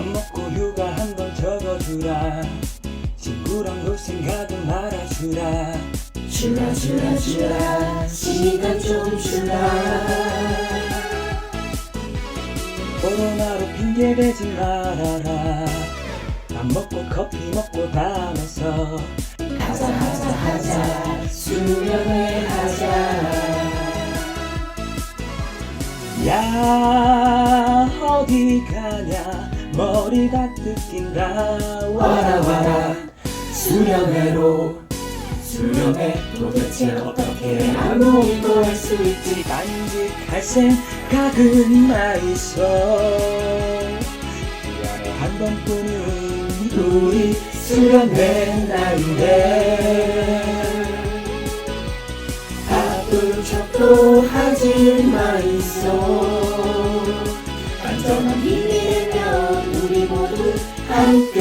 밥 먹고 휴가 한 번 적어주라. 친구랑 놀 생각은 말아주라. 주라 주라 주라. 시간 좀 주라. 코로나로 핑계대지 말아라. 밥 먹고 커피 먹고 다면서 하자 하자 하자. 수련회 하자. 야 어디 가냐 머리가 뜯긴다 와라 와라. 수련회로. 수련회 도대체 어떻게 아무리도 할 수 있지? 간직할 생각은 나 있어 미안해 한 번뿐인 우리 수련회 날인데. 아픈 척도 하지 마 있어 안전한 일이 Ay,